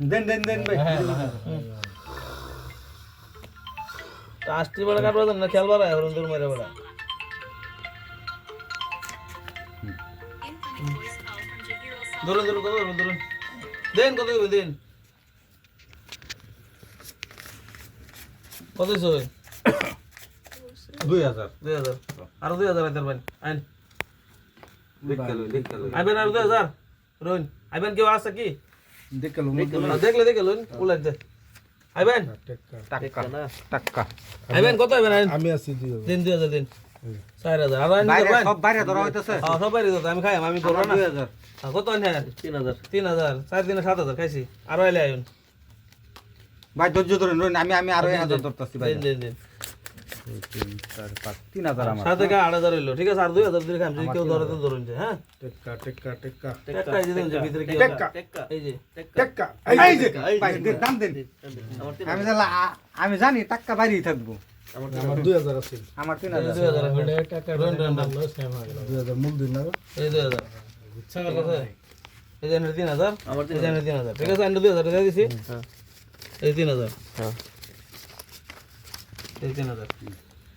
দেন দেন দেন ভাই। আষ্টি বেড়া কাটবা না খেয়াল বাড়া হরণ দূর মেরে বেড়া ধরুন ধরুন কত ধরুন ধরুন। দেন কত দেন। কত দিছো দুই হাজার দুই হাজার। আরও দুই হাজার আইতার বাইন আইন। আইবেন আরও দুই হাজার? রোহিন আইবেন কেউ আছে কি? দেখল দেখে উলাই দে। আইবেন টাকা টাকা আইবেন কত আইবেন আমি আছি দিও দিন দুই হাজার দিন। চার হাজার। আর আইন সব বাইরে ধরা হইতাছে। হ্যাঁ সব বাইরে যেত, আমি খাই আমি দুই হাজার। হ্যাঁ, কত আইন তিন হাজার। তিন হাজার। চার দিনে সাত হাজার খাইছি। আরও আইলে আইন। ভাই ধৈর্য ধরেন আমি আমি আরও এক হাজার ধরতাছি ভাই। দিন দিন দিন। দুই, তিন চার পাঁচ তিন হাজার আমার সাত থেকে আট হাজার হইল ঠিক আছে আর দুই হাজার দিলে খাইম কেউ ধরে তো ধরুন যে হ্যাঁ টেক্কা টেক্কা টেক্কা টেক্কা এই যে ভিতরে কি টেক্কা। এই যে টেক্কা এই যে দাম দেন আমি জানলা আমি জানি টাকা বাইরেই থাকব আমার দুই হাজার আছে আমার তিন যে দুই হাজার হাজার দুই হাজার মূল দিন না এই দুই হাজার ঠিক আছে এই যে তিন হাজার তিন হাজার ঠিক আছে দুই হাজার দিছি এই তিন হাজার এই তিন হাজার